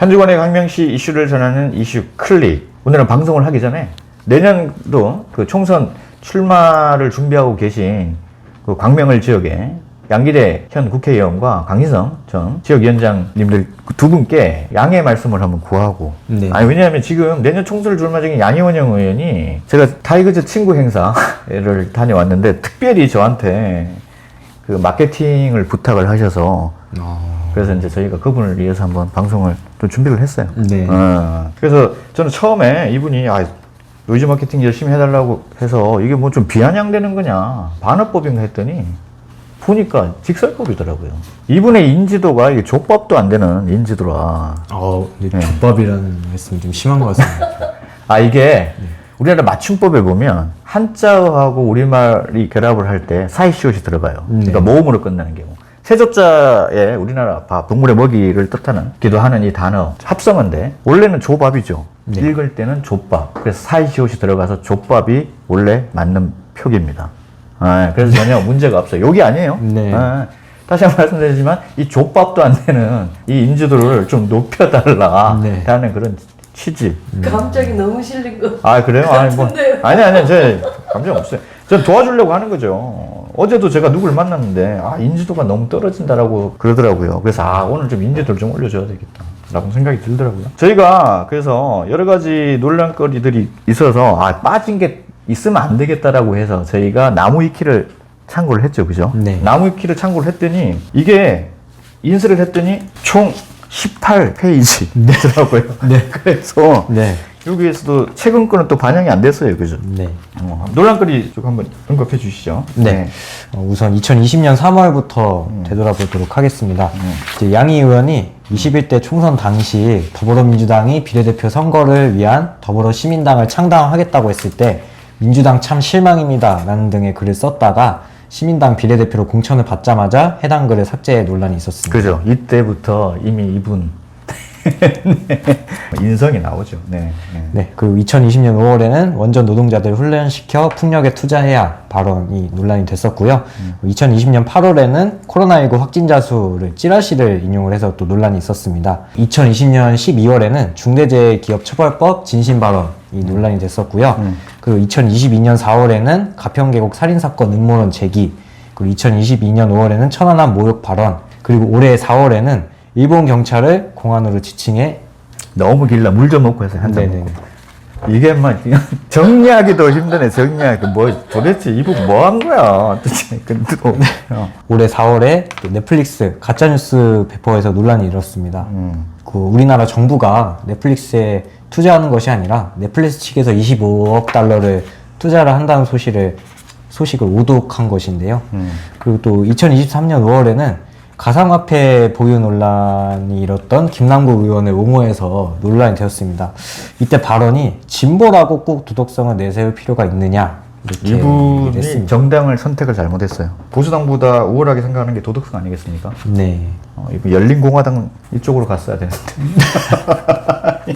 한 주간의 강명시 이슈를 전하는 이슈 클릭. 오늘은 방송을 하기 전에 내년도 그 총선 출마를 준비하고 계신 그 광명을 지역에 양기대 현 국회의원과 강희성 전 지역위원장님들 그두 분께 양해 말씀을 한번 구하고 네. 아니 왜냐하면 지금 내년 총선을 출마 중인 양희원영 의원이 제가 타이거즈 친구 행사를 다녀왔는데 특별히 저한테 그 마케팅을 부탁을 하셔서 어, 그래서 이제 저희가 그분을 위해서 한번 방송을 또 준비를 했어요. 네. 어, 그래서 저는 처음에 이분이 아, 노이즈 마케팅 열심히 해달라고 해서 이게 뭐 좀 비아냥되는 거냐 반어법인가 했더니 보니까 직설법이더라고요. 이분의 인지도가 이게 족밥도 안 되는 인지도라. 어, 근데 네. 족밥이라는 말씀이 좀 심한 것 같습니다. 아 이게 우리나라 맞춤법에 보면 한자어하고 우리말이 결합을 할 때 사이시옷이 들어가요. 네. 그러니까 모음으로 끝나는 경우. 세조자에 우리나라 밥, 동물의 먹이를 뜻하는 기도 하는 이 단어 합성어인데 원래는 조밥이죠. 네. 읽을 때는 족밥. 그래서 사이시옷이 들어가서 족밥이 원래 맞는 표기입니다. 아, 그래서 전혀 문제가 없어요. 여기 아니에요. 네. 아, 다시 한 번 말씀드리지만 이 족밥도 안 되는 이 인지도를 좀 높여달라 네. 하는 그런 취지. 갑자기 너무 실린 거. 아 그래요? 아니 뭐? 아니 아니 제 감정 없어요. 전 도와주려고 하는 거죠. 어제도 제가 누굴 만났는데 아 인지도가 너무 떨어진다라고 그러더라고요. 그래서 아 오늘 좀 인지도를 좀 올려줘야 되겠다. 라고 생각이 들더라고요. 저희가 그래서 여러 가지 논란거리들이 있어서 아 빠진 게 있으면 안 되겠다라고 해서 저희가 나무 위키를 참고를 했죠, 그죠? 네. 나무 위키를 참고를 했더니 이게 인쇄를 했더니 총 18페이지더라고요. 네. 그래서 네. 여기에서도 최근 거는 또 반영이 안 됐어요, 그죠? 네. 어, 논란거리 좀 한번 언급해 주시죠. 네. 어, 우선 2020년 3월부터 되돌아보도록 하겠습니다. 이제 양희 의원이 21대 총선 당시 더불어민주당이 비례대표 선거를 위한 더불어 시민당을 창당하겠다고 했을 때 민주당 참 실망입니다. 라는 등의 글을 썼다가 시민당 비례대표로 공천을 받자마자 해당 글을 삭제 논란이 있었습니다. 그죠. 이때부터 이미 이분 네. 인성이 나오죠. 네. 네. 네, 그리고 2020년 5월에는 원전 노동자들 훈련시켜 풍력에 투자해야 발언이 논란이 됐었고요. 2020년 8월에는 코로나19 확진자 수를 찌라시를 인용을 해서 또 논란이 있었습니다. 2020년 12월에는 중대재해기업처벌법 진심 발언 이 논란이 됐었고요. 그리고 2022년 4월에는 가평계곡 살인사건 음모론 제기, 그리고 2022년 5월에는 천안함 모욕 발언, 그리고 올해 4월에는 일본 경찰을 공안으로 지칭해 너무 길라 물 좀 먹고 해서 한잔 네네. 먹고. 이게 막 그냥 정리하기도 힘드네. 정리하기 뭐 도대체 이분 뭐 한 거야? 도대체 근데 또 어. 올해 4월에 넷플릭스 가짜뉴스 배포에서 논란이 일었습니다. 음. 그 우리나라 정부가 넷플릭스에 투자하는 것이 아니라 넷플릭스 측에서 25억 달러를 투자를 한다는 소식을 소식을 오독한 것인데요. 음. 그리고 또 2023년 5월에는 가상화폐 보유 논란이 일었던 김남국 의원을 옹호해서 논란이 되었습니다. 이때 발언이 진보라고 꼭 도덕성을 내세울 필요가 있느냐 이렇게 이분이 했습니다. 정당을 선택을 잘못했어요. 보수당보다 우월하게 생각하는 게 도덕성 아니겠습니까? 네. 어, 이거 열린공화당 이쪽으로 갔어야 되는데.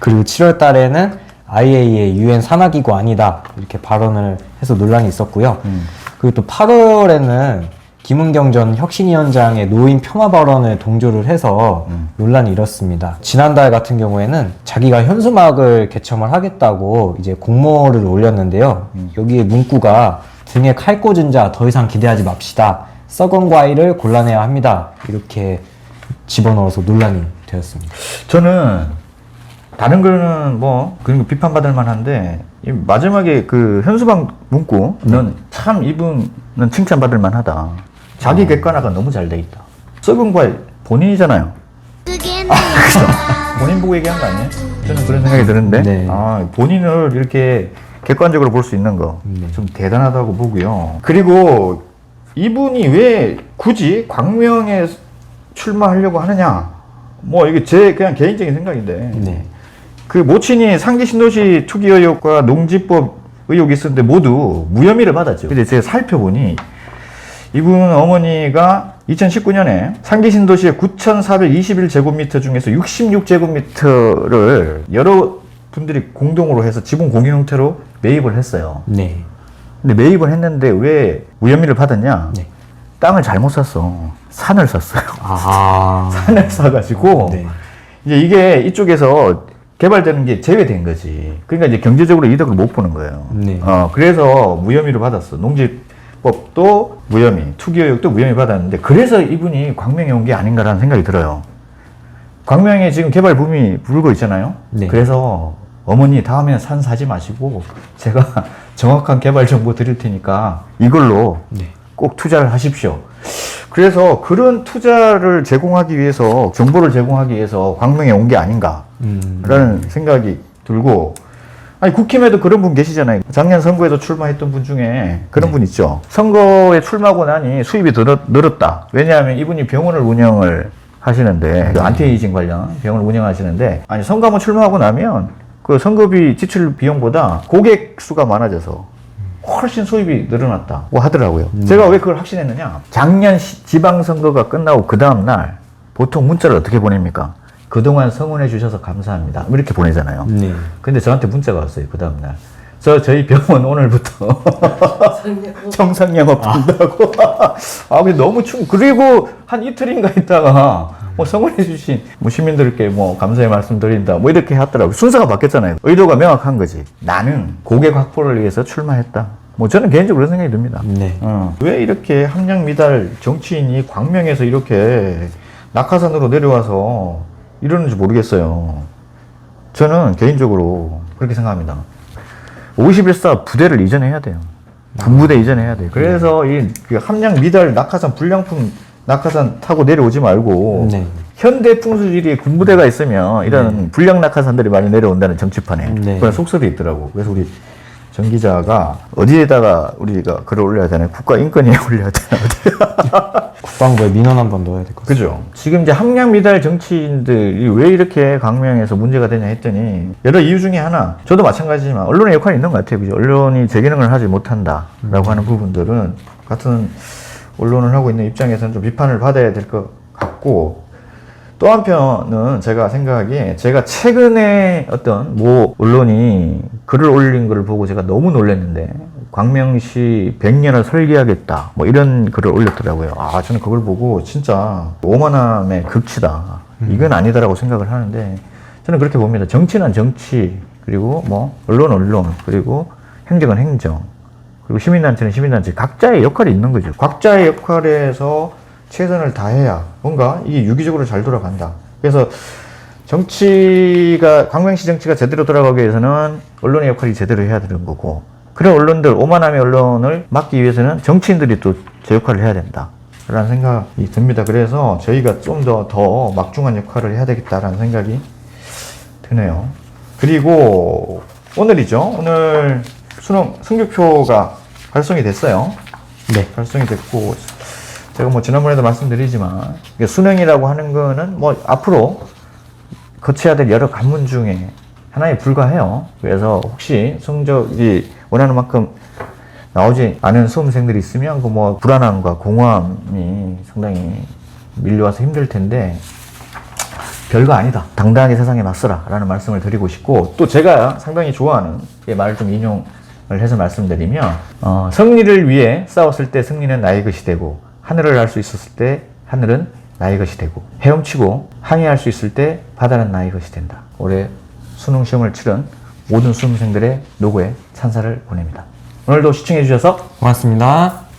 그리고 7월 달에는 IAEA 유엔 산하기구 아니다 이렇게 발언을 해서 논란이 있었고요. 음. 그리고 또 8월에는 김은경 전 혁신위원장의 노인 평화 발언을 동조를 해서 논란이 일었습니다. 지난달 같은 경우에는 자기가 현수막을 개첨을 하겠다고 이제 공모를 올렸는데요. 여기에 문구가 등에 칼 꽂은 자 더 이상 기대하지 맙시다. 썩은 과일을 골라내야 합니다. 이렇게 집어넣어서 논란이 되었습니다. 저는 다른 거는 뭐 그런 거 비판받을 만한데 이 마지막에 그 현수막 문구는 참 이분은 칭찬받을 만하다. 자기 객관화가 너무 잘 돼 있다. 썩은 과일 본인이잖아요. 본인 보고 얘기한 거 아니에요? 저는 그런 생각이 드는데 네. 아, 본인을 이렇게 객관적으로 볼 수 있는 거좀 대단하다고 보고요. 그리고 이분이 왜 굳이 광명에 출마하려고 하느냐? 뭐 이게 제 그냥 개인적인 생각인데 네. 그 모친이 상기 신도시 투기 의혹과 농지법 의혹이 있었는데 모두 무혐의를 받았죠. 근데 제가 살펴보니 이분 어머니가 2019년에 상기 신도시의 9,421제곱미터 중에서 66제곱미터를 여러 분들이 공동으로 해서 지분 공유 형태로 매입을 했어요. 네. 근데 매입을 했는데 왜 무혐의를 받았냐? 네. 땅을 잘못 샀어. 산을 샀어요. 아. 산을 사가지고 네. 이제 이게 이쪽에서 개발되는 게 제외된 거지. 그러니까 이제 경제적으로 이득을 못 보는 거예요. 네. 어, 그래서 무혐의를 받았어. 농지 법도 무혐의, 투기의혹도 무혐의 받았는데 그래서 이분이 광명에 온 게 아닌가라는 생각이 들어요. 광명에 지금 개발 붐이 불고 있잖아요. 네. 그래서 어머니 다음에는 산 사지 마시고 제가 정확한 개발 정보 드릴 테니까 이걸로 네. 꼭 투자를 하십시오. 그래서 그런 투자를 제공하기 위해서 정보를 제공하기 위해서 광명에 온 게 아닌가라는 음. 생각이 들고 아니 국힘에도 그런 분 계시잖아요. 작년 선거에도 출마했던 분 중에 그런 분 있죠. 선거에 출마하고 나니 수입이 늘었, 늘었 다. 왜냐하면 이분이 병원을 운영을 하시는데 그 안티에이징 관련 병원을 운영하시는데 아니 선거 한번 출마하고 나면 그 선거비 지출 비용보다 고객 수가 많아져서 훨씬 수입이 늘어났다고 하더라고요. 제가 왜 그걸 확신했느냐? 작년 시- 지방선거가 끝나고 그 다음날 보통 문자를 어떻게 보냅니까? 그동안 성원해 주셔서 감사합니다. 이렇게 보내잖아요. 네. 근데 저한테 문자가 왔어요. 그 다음날. 저 저희 병원 오늘부터 정상 영업 한다고. 아, 근데 너무 충. 그리고 한 이틀인가 있다가 뭐 성원해 주신 뭐 시민들께 뭐 감사의 말씀드린다. 뭐 이렇게 하더라고요. 순서가 바뀌었잖아요. 의도가 명확한 거지. 나는 고객 확보를 위해서 출마했다. 뭐 저는 개인적으로 그런 생각이 듭니다. 네. 어, 왜 이렇게 함량 미달 정치인이 광명에서 이렇게 낙하산으로 내려와서 이러는지 모르겠어요. 저는 개인적으로 그렇게 생각합니다. 51사 부대를 이전해야 돼요. 군부대 이전해야 돼요. 그래서 이그 함량 미달 낙하산 불량품 낙하산 타고 내려오지 말고 네. 현대 풍수지리에 군부대가 있으면 이런 불량 낙하산들이 많이 내려온다는 정치판에 네. 그런 속설이 있더라고. 그래서 우리 정 기자가 어디에다가 우리가 글을 올려야 되나? 국가 인권위에 올려야 되나? 국방부에 민원 한 번 넣어야 될 것 같아요. 그죠. 지금 이제 함량 미달 정치인들이 왜 이렇게 강명에서 문제가 되냐 했더니 여러 이유 중에 하나. 저도 마찬가지지만 언론의 역할이 있는 것 같아요. 그죠. 언론이 제 기능을 하지 못한다라고 하는 부분들은 같은 언론을 하고 있는 입장에서는 좀 비판을 받아야 될 것 같고 또 한편은 제가 생각하기에 제가 최근에 어떤 뭐 언론이 글을 올린 글을 보고 제가 너무 놀랐는데 광명시 100년을 설계하겠다 뭐 이런 글을 올렸더라고요. 아 저는 그걸 보고 진짜 오만함의 극치다. 이건 아니다라고 생각을 하는데 저는 그렇게 봅니다. 정치는 정치 그리고 뭐 언론 언론 그리고 행정은 행정 그리고 시민단체는 시민단체 각자의 역할이 있는 거죠. 각자의 역할에서 최선을 다해야 뭔가 이게 유기적으로 잘 돌아간다. 그래서 정치가 광명시 정치가 제대로 돌아가기 위해서는 언론의 역할이 제대로 해야 되는 거고 그런 언론들 오만함의 언론을 막기 위해서는 정치인들이 또 제 역할을 해야 된다. 라는 생각이 듭니다. 그래서 저희가 좀 더 더 막중한 역할을 해야 되겠다라는 생각이 드네요. 그리고 오늘이죠. 오늘 수능 승격표가 발송이 됐어요. 네. 발송이 됐고 제가 뭐 지난번에도 말씀드리지만 수능이라고 하는 거는 뭐 앞으로 거쳐야 될 여러 관문 중에 하나에 불과해요. 그래서 혹시 성적이 원하는 만큼 나오지 않은 수험생들이 있으면 그 뭐 불안함과 공허함이 상당히 밀려와서 힘들 텐데 별거 아니다. 당당하게 세상에 맞서라. 라는 말씀을 드리고 싶고, 또 제가 상당히 좋아하는 이 말을 좀 인용을 해서 말씀드리면, 어, 승리를 위해 싸웠을 때 승리는 나의 것이 되고, 하늘을 날 수 있었을 때 하늘은 나의 것이 되고, 헤엄치고 항해할 수 있을 때 바다는 나의 것이 된다. 올해 수능 시험을 치른 모든 수험생들의 노고에 찬사를 보냅니다. 오늘도 시청해 주셔서 고맙습니다.